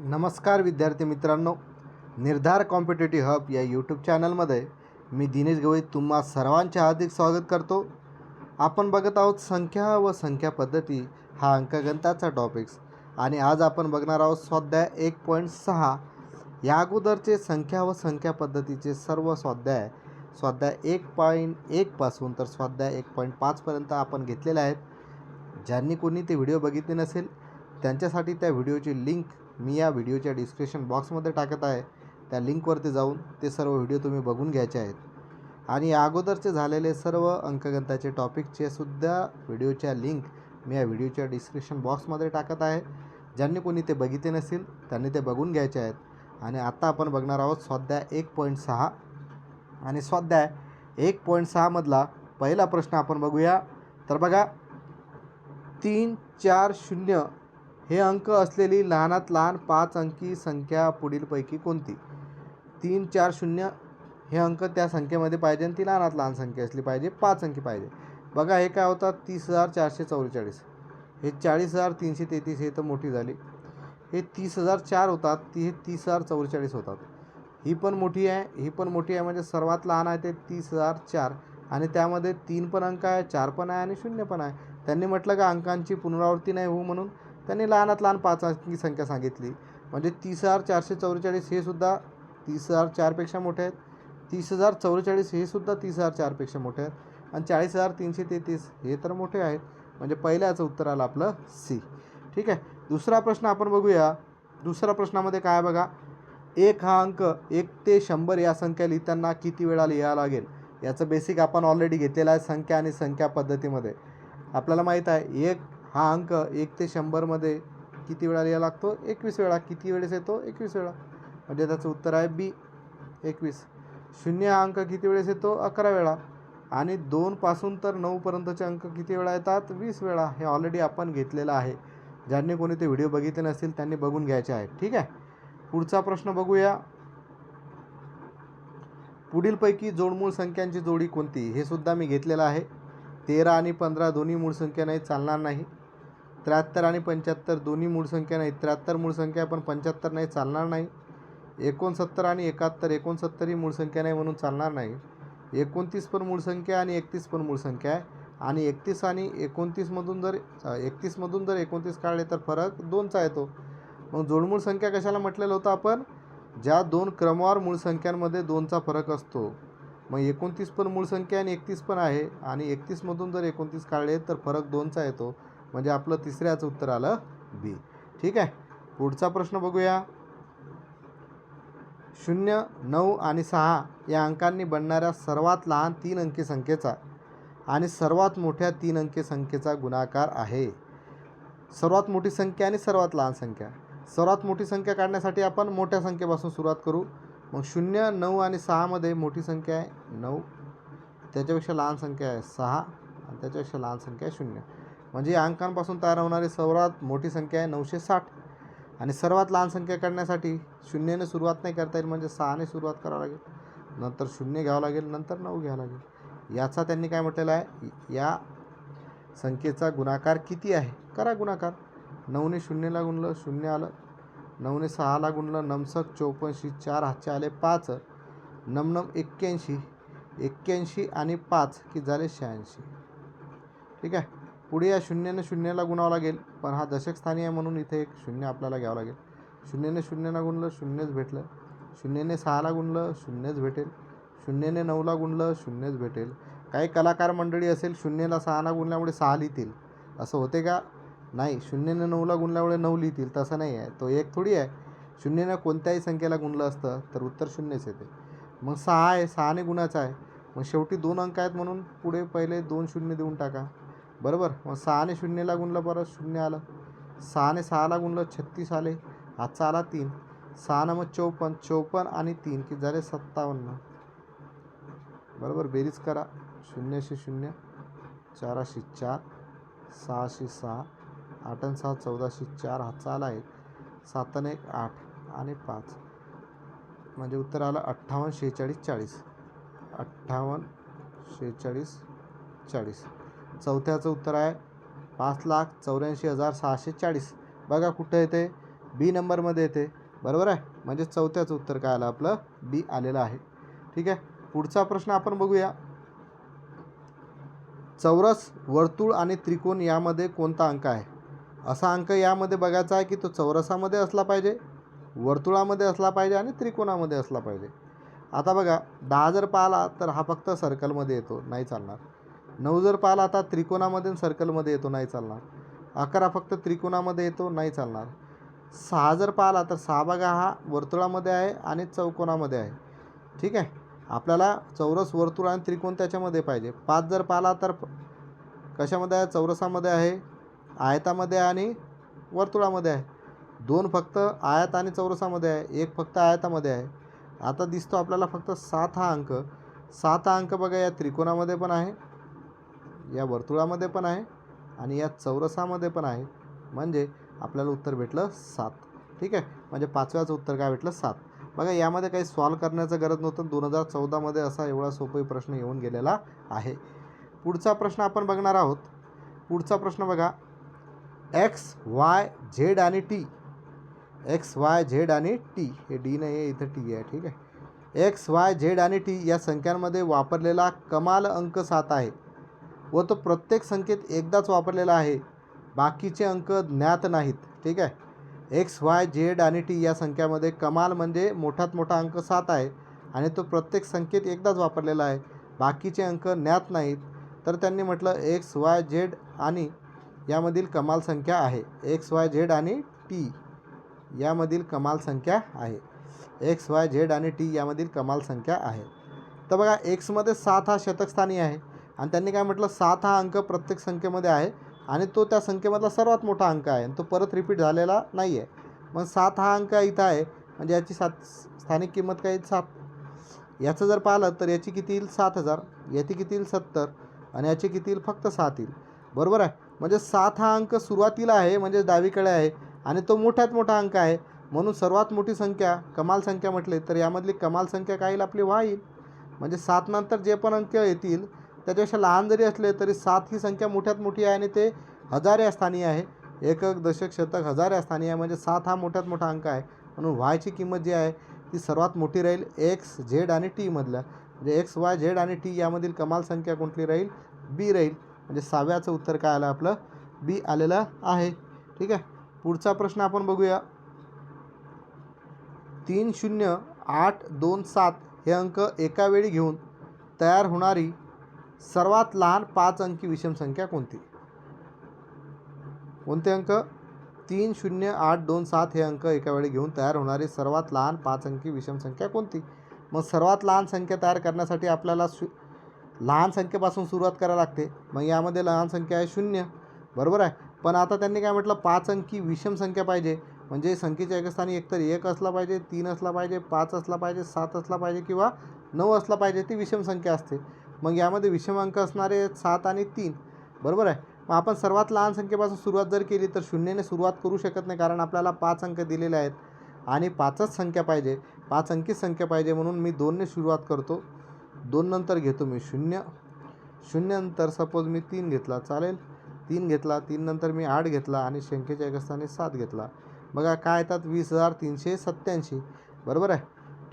नमस्कार विद्यार्थी मित्रांनो. निर्धार कॉम्पिटेटिव्ह हब या यूट्यूब चॅनलमध्ये मी दिनेश गवई तुम्हा सर्वांचे हार्दिक स्वागत करतो. आपण बघत आहोत संख्या व संख्या पद्धती हा अंकगणताचा टॉपिक्स आणि आज आपण बघणार आहोत स्वाध्याय एक पॉईंट सहा. या अगोदरचे संख्या व संख्या पद्धतीचे सर्व स्वाध्याय. स्वाध्याय एक पॉईंट एकपासून तर स्वाध्याय एक पॉईंट पाचपर्यंत आपण घेतलेले आहेत. ज्यांनी कोणी ते व्हिडिओ बघितले नसेल त्यांच्यासाठी त्या व्हिडिओची लिंक मी या व्हिडिओच्या डिस्क्रिप्शन बॉक्समध्ये टाकत आहे. त्या लिंकवरती जाऊन ते सर्व व्हिडिओ तुम्ही बघून घ्यायचे आहेत. आणि या अगोदरचे झालेले सर्व अंकगणिताचे टॉपिकचे सुद्धा व्हिडिओच्या लिंक मी या व्हिडिओच्या डिस्क्रिप्शन बॉक्समध्ये टाकत आहे. ज्यांनी कोणी ते बघितले नसेल त्यांनी ते बघून घ्यायचे आहेत. आणि आत्ता आपण बघणार आहोत स्वाध्याय एक पॉईंट सहा. आणि स्वाध्याय एक पॉईंट सहामधला पहिला प्रश्न आपण बघूया. तर बघा तीन चार शून्य हे अंक असलेली लहानात लहान पाच अंकी संख्या पुढीलपैकी कोणती? तीन चार शून्य हे अंक त्या संख्येमध्ये पाहिजे आणि ती लहानात लहान संख्या असली पाहिजे पाच अंकी पाहिजे. बघा हे काय होतात? तीस हजार चारशे चौवेचाळीस हे चाळीस हजार तीनशे तेहतीस हे तर मोठी झाली. हे तीस हजार चार होतात ती हे तीस हजार चौवेचाळीस होतात. ही पण मोठी आहे ही पण मोठी आहे म्हणजे सर्वात लहान आहे ते तीस हजार चार आणि त्यामध्ये तीन पण अंक आहे चार पण आहे आणि शून्य पण आहे. त्यांनी म्हटलं का अंकांची पुनरावृत्ती नाही होऊ म्हणून? त्यांनी लहानात लहान पाच अंकी संख्या सांगितली. म्हणजे तीस हजार चारशे चौवेचाळीस हे सुद्धा तीस हजार चारपेक्षा मोठे आहेत. तीस हजार चौवेचाळीस हे सुद्धा तीस हजार चारपेक्षा मोठे आहेत. आणि चाळीस हजार तीनशे तेहतीस हे तर मोठे आहेत. म्हणजे पहिल्याचं उत्तर आलं आपलं सी. ठीक आहे? दुसरा प्रश्न आपण बघूया. दुसऱ्या प्रश्नामध्ये काय बघा? एक हा अंक एक ते शंभर या संख्या लिहिताना किती वेळा लिहावं लागेल? याचं बेसिक आपण ऑलरेडी घेतलेलं आहे संख्या आणि संख्या पद्धतीमध्ये. आपल्याला माहीत आहे एक हा अंक एक ते शंभरमध्ये किती वेळा लिहावा लागतो? एकवीस वेळा. किती वेळेस येतो? एकवीस वेळा. म्हणजे त्याचं उत्तर आहे बी. एकवीस. शून्य हा अंक किती वेळेस येतो? अकरा वेळा. आणि दोनपासून तर नऊपर्यंतचे अंक किती वेळा येतात? वीस वेळा. हे ऑलरेडी आपण घेतलेलं आहे. ज्यांनी कोणी ते व्हिडिओ बघितले नसतील त्यांनी बघून घ्यायचे आहेत ठीक आहे? पुढचा प्रश्न बघूया. पुढीलपैकी जोडमूळ संख्यांची जोडी कोणती? हे सुद्धा मी घेतलेलं आहे. तेरा आणि पंधरा दोन्ही मूळ संख्या नाही चालणार नाही. त्र्याहत्तर आणि पंच्याहत्तर दोन्ही मूळ संख्या नाही. त्र्याहत्तर मूळ संख्या पण पंच्याहत्तर नाही चालणार नाही. एकोणसत्तर आणि एकाहत्तर एकोणसत्तर ही मूळ संख्या नाही म्हणून चालणार नाही. एकोणतीस पण मूळ संख्या आणि एकतीस पण मूळ संख्या आहे. आणि एकतीस आणि एकोणतीसमधून जर एकतीसमधून जर एकोणतीस काढले तर फरक दोनचा येतो. मग जोडमूळ संख्या कशाला म्हटलेलं होतं आपण? ज्या दोन क्रमवार मूळ संख्यांमध्ये दोनचा फरक असतो. मग एकोणतीस पण मूळ संख्या आणि एकतीस पण आहे. आणि एकतीसमधून जर एकोणतीस काढले तर फरक दोनचा येतो. म्हणजे आपलं तिसऱ्याचं उत्तर आलं बी ठीक आहे? पुढचा प्रश्न बघूया. शून्य नऊ आणि सहा या अंकांनी बनणाऱ्या सर्वात लहान तीन अंकी संख्येचा आणि सर्वात मोठ्या तीन अंकी संख्येचा गुणाकार आहे. सर्वात मोठी संख्या आणि सर्वात लहान संख्या. सर्वात मोठी संख्या काढण्यासाठी आपण मोठ्या संख्येपासून सुरुवात करू. मग शून्य नऊ आणि सहामध्ये मोठी संख्या आहे नऊ. त्याच्यापेक्षा लहान संख्या आहे सहा आणि त्याच्यापेक्षा लहान संख्या आहे शून्य. म्हणजे या अंकांपासून तयार होणारी सर्वात मोठी संख्या आहे नऊशे साठ. आणि सर्वात लहान संख्या काढण्यासाठी शून्याने सुरुवात नाही करता येईल म्हणजे सहाने सुरुवात करावं लागेल. नंतर शून्य घ्यावं लागेल नंतर नऊ घ्यावं लागेल. याचा त्यांनी काय म्हटलेलं आहे? या संख्येचा गुणाकार किती आहे? करा गुणाकार. नऊने शून्यला गुणलं शून्य आलं. नऊने सहाला गुणलं नमसक चौपन्नशी चार हातचे आले पाच. नमनम एक्क्याऐंशी. एक्क्याऐंशी आणि पाच की झाले शहाऐंशी. ठीक आहे? पुढे या शून्याने शून्याला गुणावं लागेल. पण हा दशकस्थानी आहे म्हणून इथे एक शून्य आपल्याला घ्यावं लागेल. शून्यने शून्यला गुणलं शून्यच भेटलं. शून्यने सहाला गुणलं शून्यच भेटेल. शून्यने नऊला गुणलं शून्यच भेटेल. काही कलाकार मंडळी असेल शून्यला सहाला गुणल्यामुळे सहा लिहितील. असं होते का? नाही शून्यने नऊला गुणल्यामुळे नऊ लिहितील. तसं नाही आहे. तो एक थोडी आहे. शून्यने कोणत्याही संख्येला गुणलं असतं तर उत्तर शून्यच येते. मग सहा आहे. सहाने गुणाचा आहे. मग शेवटी दोन अंक आहेत म्हणून पुढे पहिले दोन शून्य देऊन टाका. बरोबर. मग सहाने शून्यला गुणलं परत शून्य आलं. सहाने सहाला गुणलं छत्तीस आले. आजचा आला तीन. सहानं मग चौपन्न. चौपन्न आणि तीन की झाले? सत्तावन्न. बरोबर. बेरीज करा. शून्यशे शून्य. चाराशे चार. सहाशे सहा. आठ आणि सहा चौदाशे चार. हातचा आला एक. सातन एक आठ. आणि पाच. म्हणजे उत्तर आलं अठ्ठावन्न शेहेचाळीस चाळीस. अठ्ठावन्न शेहेचाळीस चाळीस. चौथ्याचं उत्तर आहे. पाच लाख चौऱ्याऐंशी हजार सहाशे चाळीस. बघा कुठं येते? बी नंबरमध्ये येते. बरोबर आहे? म्हणजे चौथ्याचं उत्तर काय आलं? आपलं बी आलेलं आहे. ठीक आहे? पुढचा प्रश्न आपण बघूया. चौरस वर्तुळ आणि त्रिकोण यामध्ये कोणता अंक आहे? असा अंक यामध्ये बघायचा आहे की तो चौरसामध्ये असला पाहिजे वर्तुळामध्ये असला पाहिजे आणि त्रिकोणामध्ये असला पाहिजे. आता बघा दहा जर पाहिला तर हा फक्त सर्कलमध्ये येतो नाही चालणार. नऊ जर पाहिला आता त्रिकोणामध्ये सर्कलमध्ये येतो नाही चालणार. अकरा फक्त त्रिकोणामध्ये येतो नाही चालणार. सहा जर पाहिला तर सहा बघा हा वर्तुळामध्ये आहे आणि चौकोनामध्ये आहे. ठीक आहे? आपल्याला चौरस वर्तुळ आणि त्रिकोण त्याच्यामध्ये पाहिजे. पाच जर पाहिला तर कशामध्ये आहे? चौरसामध्ये आहे आयतामध्ये आणि वर्तुळामध्ये आहे. दोन फक्त आयत आणि चौरसामध्ये आहे. एक फक्त आयतामध्ये आहे. आता दिसतो आपल्याला फक्त सात हा अंक. सात हा अंक बघा या त्रिकोणामध्ये पण आहे. या वर्तुळामध्ये पण आहे आणि या चौरसामध्ये पण आहे. म्हणजे आपल्याला उत्तर भेटलं सात. ठीक आहे? म्हणजे पाचव्याचं उत्तर काय भेटलं सात. बघा यामध्ये काही सॉल्व करण्याचं गरज नव्हतं. दोन हजार चौदामध्ये असा एवढा सोपा प्रश्न येऊन गेलेला आहे. पुढचा प्रश्न आपण बघणार आहोत. पुढचा प्रश्न बघा. एक्स वाय झेड आणि टी एक्स वाय झेड आणि टी हे डी नाही आहे इथं टी आहे. ठीक आहे? एक्स वाय झेड आणि टी या संख्यांमध्ये वापरलेला कमाल अंक सात आहे. व तो प्रत्येक संकेत एकदाच वापरलेला आहे. बाकीचे अंक ज्ञात नाहीत. ठीक आहे? एक्स वाय झेड आणि टी या संख्यामध्ये कमाल म्हणजे मोठ्यात मोठा अंक सात आहे आणि तो प्रत्येक संकेत एकदाच वापरलेला आहे. बाकीचे अंक ज्ञात नाहीत. तर त्यांनी म्हटलं एक्स वाय झेड आणि यामधील कमाल संख्या आहे. एक्स वाय झेड आणि टी यामधील कमाल संख्या आहे. एक्स वाय झेड आणि टी यामधील कमाल संख्या आहे. तर बघा एक्समध्ये सात हा शतकस्थानी आहे. आणि त्यांनी काय म्हटलं सात हा अंक प्रत्येक संख्येमध्ये आहे आणि तो त्या संख्येमधला सर्वात मोठा अंक आहे आणि तो परत रिपीट झालेला नाही आहे. मग सात हा अंक इथं आहे म्हणजे याची सात स्थानिक किंमत काय येईल सात. याचं जर पाहिलं तर याची किती येईल? सात हजार. याची किती येईल? सत्तर. आणि याची किती येईल? फक्त सात येईल. बरोबर आहे? म्हणजे सात हा अंक सुरुवातीला आहे म्हणजे डावीकडे आहे आणि तो मोठ्यात मोठा अंक आहे. म्हणून सर्वात मोठी संख्या कमाल संख्या म्हटले तर यामधली कमाल संख्या काय येईल? आपली व्हा येईल. म्हणजे सात नंतर जे पण अंक येतील त्याच्यापेक्षा लहान जरी असले तरी सात ही संख्या मोठ्यात मोठी आहे आणि ते हजार या स्थानी आहे. एकक दशक शतक हजार या स्थानी आहे म्हणजे सात हा मोठ्यात मोठा अंक आहे. म्हणून व्हायची किंमत जी आहे ती सर्वात मोठी राहील एक्स झेड आणि टीमधल्या म्हणजे एक्स वाय झेड आणि टी यामधील कमाल संख्या कोणती राहील? बी राहील. म्हणजे सहाव्याचं उत्तर काय आलं आपलं? बी आलेलं आहे. ठीक आहे? पुढचा प्रश्न आपण बघूया. तीन शून्य आठ दोन सात हे अंक एका वेळी घेऊन तयार होणारी सर्वात लहान पाच अंकी विषम संख्या कोणती? कोणते अंक? तीन शून्य आठ दोन सात हे अंक एका वेळी घेऊन तयार होणारी सर्वात लहान पाच अंकी विषम संख्या कोणती? मग सर्वात लहान संख्या तयार करण्यासाठी आपल्याला शु लहान संख्येपासून सुरुवात करावी लागते. मग यामध्ये लहान संख्या आहे शून्य. बरोबर आहे? पण आता त्यांनी काय म्हटलं? पाच अंकी विषम संख्या पाहिजे. म्हणजे संख्येच्या एकस्थानी एकतर एक असला पाहिजे तीन असला पाहिजे पाच असला पाहिजे सात असला पाहिजे किंवा नऊ असला पाहिजे ती विषम संख्या असते. मग यामध्ये विषम अंक असणारे सात आणि तीन. बरोबर आहे? मग आपण सर्वात लहान संख्येपासून सुरुवात जर केली तर शून्यने सुरुवात करू शकत नाही कारण आपल्याला पाच अंक दिलेले आहेत. आणि पाचच संख्या पाहिजे. पाच अंकी संख्या पाहिजे म्हणून मी दोनने सुरुवात करतो. दोन नंतर घेतो मी शून्य. शून्य नंतर सपोज मी तीन घेतला चालेल. तीन घेतला तीन नंतर मी आठ घेतला आणि संख्येच्या एकस्थानी सात घेतला. बघा काय येतात? वीस हजार तीनशे सत्त्याऐंशी. बरोबर आहे?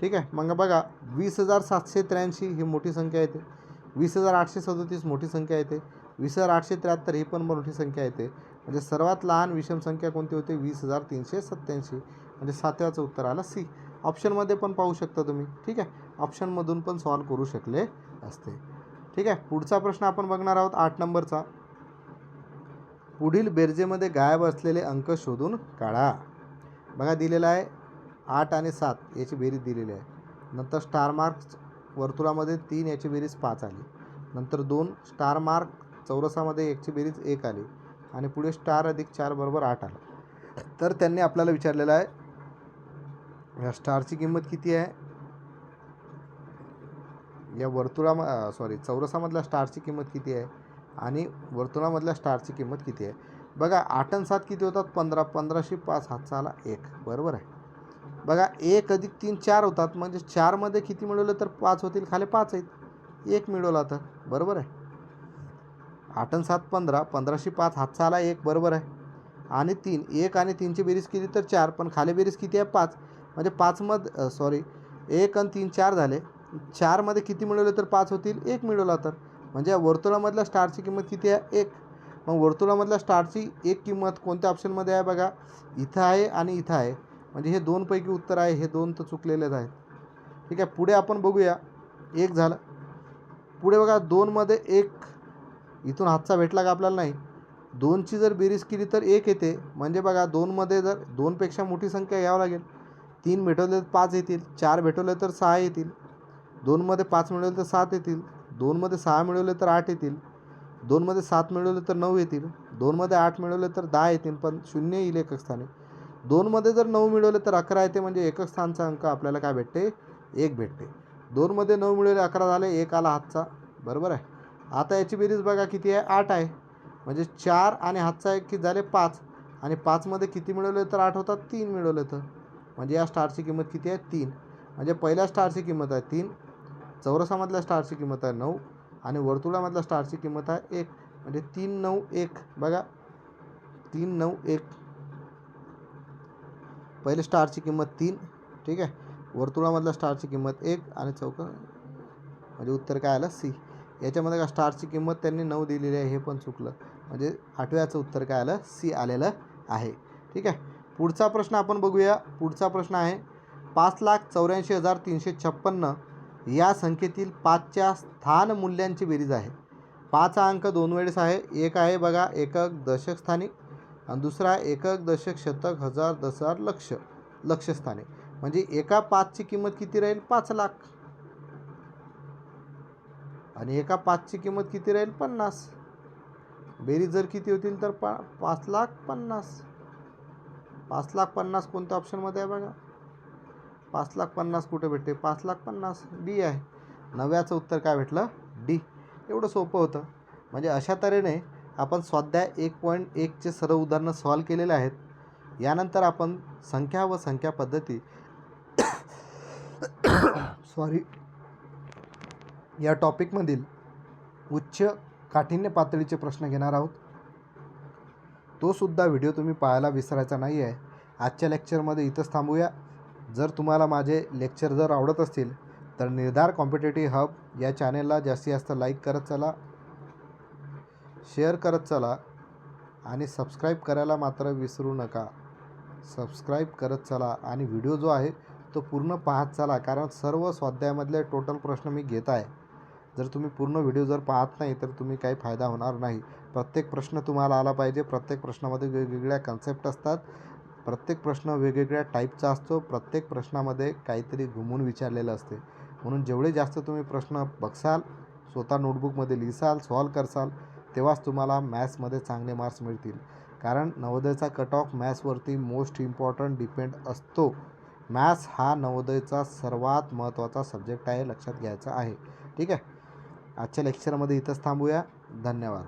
ठीक आहे? मग बघा वीस हजार सातशे त्र्याऐंशी ही मोठी संख्या येते. वीस हजार आठशे सदोतीस मोठी संख्या येते. वीस हजार आठशे त्र्याहत्तर ही पण मोठी संख्या येते. म्हणजे सर्वात लहान विषम संख्या कोणती होते? वीस हजार तीनशे सत्त्याऐंशी. म्हणजे सातव्याचं उत्तर आलं सी. ऑप्शनमध्ये पण पाहू शकता तुम्ही. ठीक आहे? ऑप्शनमधून पण सॉल्व करू शकले असते. ठीक आहे? पुढचा प्रश्न आपण बघणार आहोत आठ नंबरचा. पुढील बेरजेमध्ये गायब असलेले अंक शोधून काढा. बघा दिलेला आहे आठ आणि सात. याची बेरीज दिलेली आहे. नंतर स्टार मार्क्स वर्तुळामध्ये तीन याची बेरीज पाच आली. नंतर दोन स्टार मार्क चौरसामध्ये एकची बेरीज एक आली आणि पुढे स्टार अधिक चार बरोबर आठ आला. तर त्यांनी आपल्याला विचारलेलं आहे या स्टारची किंमत किती आहे? या वर्तुळाम सॉरी चौरसामधल्या स्टारची किंमत किती आहे? आणि वर्तुळामधल्या स्टारची किंमत किती आहे? बघा आठ आणि सात किती होतात? पंधरा पंधराशे पाच हातचा आला एक. बरोबर आहे. बघा एक अधिक तीन चार होतात. म्हणजे चारमध्ये किती मिळवलं तर पाच होतील? खाली पाच आहेत. एक मिळवला तर. बरोबर आहे. आठ आणि सात पंधरा. पंधराशे पाच. हातचा आला एक. बरोबर आहे. आणि तीन. एक आणि तीनची बेरीज केली तर चार. पण खाली बेरीज किती आहे? पाच. म्हणजे पाचमध सॉरी एक आणि तीन चार झाले. चारमध्ये किती मिळवले तर पाच होतील? एक मिळवला तर. म्हणजे वर्तुळामधल्या स्टारची किंमत किती आहे? एक. मग वर्तुळामधल्या स्टारची एक किंमत कोणत्या ऑप्शनमध्ये आहे बघा? इथं आहे आणि इथं आहे. म्हणजे हे दोनपैकी उत्तर आहे हे दोन तर चुकलेलेच आहेत. ठीक आहे पुढे आपण बघूया. एक झालं. पुढे बघा दोनमध्ये एक इथून हातचा भेटला का आपल्याला नाही? दोनची जर बेरीज केली तर एक येते. म्हणजे बघा दोनमध्ये जर दोनपेक्षा मोठी संख्या घ्यावं लागेल. तीन भेटवले तर पाच येतील. चार भेटवले तर सहा येतील. दोनमध्ये पाच मिळवले तर सात येतील. दोनमध्ये सहा मिळवले तर आठ येतील. दोनमध्ये सात मिळवले तर नऊ येतील. दोनमध्ये आठ मिळवले तर दहा येतील. पण शून्य येईल एकक स्थानी. दोनमध्ये जर नऊ मिळवले तर अकरा येते म्हणजे एकक स्थानचा अंक आपल्याला काय भेटते? एक भेटते. दोनमध्ये नऊ मिळवले अकरा झाले एक आला हातचा. बरोबर आहे? आता याची बेरीज बघा किती आहे? आठ आहे. म्हणजे चार आणि हातचा एक की झाले? पाच. आणि पाचमध्ये किती मिळवले तर आठ होतात? तीन मिळवले तर. म्हणजे या स्टारची किंमत किती आहे? तीन. म्हणजे पहिल्या स्टारची किंमत आहे तीन. चौरसामधल्या स्टारची किंमत आहे नऊ. आणि वर्तुळामधल्या स्टारची किंमत आहे एक. म्हणजे तीन नऊ एक. बघा. तीन नऊ एक. पहिले स्टारची किंमत तीन ठीक आहे? वर्तुळामधल्या स्टारची किंमत एक आणि चौक म्हणजे उत्तर काय आलं? सी. याच्यामध्ये का स्टारची किंमत त्यांनी नऊ दिलेली आहे हे पण चुकलं. म्हणजे आठव्याचं उत्तर काय आलं? सी आलेलं आहे. ठीक आहे? पुढचा प्रश्न आपण बघूया. पुढचा प्रश्न आहे पाच लाख चौऱ्याऐंशी हजार तीनशे छप्पन्न या संख्येतील पाचच्या स्थान मूल्यांची बेरीज आहे. पाच हा अंक दोन वेळेस आहे. एक आहे बघा एकक दशकस्थानी आणि दुसरा एकक दशक शतक हजार दसार लक्ष लक्षस्थाने म्हणजे एका पाचची किंमत किती राहील? पाच लाख. आणि एका पाचची किंमत किती राहील? पन्नास. बेरीज जर किती होतील तर पा पाच लाख पन्नास. पाच लाख पन्नास कोणत्या ऑप्शनमध्ये आहे बघा? पाच लाख पन्नास कुठे भेटते? पाच लाख पन्नास. डी आहे. नव्याचं उत्तर काय भेटलं? डी. एवढं सोपं होतं. म्हणजे अशा तऱ्हेने आपण स्वाध्याय एक पॉईंट एकचे सर्व उदाहरणं सॉल्व केलेले आहेत. यानंतर आपण संख्या व संख्या पद्धती सॉरी या टॉपिकमधील उच्च काठिण्य पातळीचे प्रश्न घेणार आहोत. तो सुद्धा व्हिडिओ तुम्ही पाहायला विसरायचा नाही आहे. आजच्या लेक्चरमध्ये इथंच थांबूया. जर तुम्हाला माझे लेक्चर जर आवडत असतील तर निर्धार कॉम्पिटेटिव्ह हब या चॅनेलला जास्तीत जास्त लाईक करत चला. शेअर करत चला आणि सबस्क्राईब करायला मात्र विसरू नका. सबस्क्राईब करत चला आणि व्हिडिओ जो आहे तो पूर्ण पाहत चला कारण सर्व स्वाध्यायामधले टोटल प्रश्न मी घेत आहे. जर तुम्ही पूर्ण व्हिडिओ जर पाहत नाही तर तुम्ही काही फायदा होणार नाही. प्रत्येक प्रश्न तुम्हाला आला पाहिजे. प्रत्येक प्रश्नामध्ये वेगवेगळ्या कन्सेप्ट असतात. प्रत्येक प्रश्न वेगवेगळ्या टाईपचा असतो. प्रत्येक प्रश्नामध्ये काहीतरी घुमून विचारलेलं असते. म्हणून जेवढे जास्त तुम्ही प्रश्न बघसाल स्वतः नोटबुकमध्ये लिहिसाल सॉल्व करसाल तेव्हाच तुम्हाला मॅथ्समध्ये चांगले मार्क्स मिळतील. कारण नवोदयचा कट ऑफ मॅथ्सवरती मोस्ट इम्पॉर्टंट डिपेंड असतो. मॅथ्स हा नवोदयचा सर्वात महत्त्वाचा सब्जेक्ट आहे लक्षात घ्यायचा आहे. ठीक आहे? आजच्या लेक्चरमध्ये इथंच थांबूया. धन्यवाद.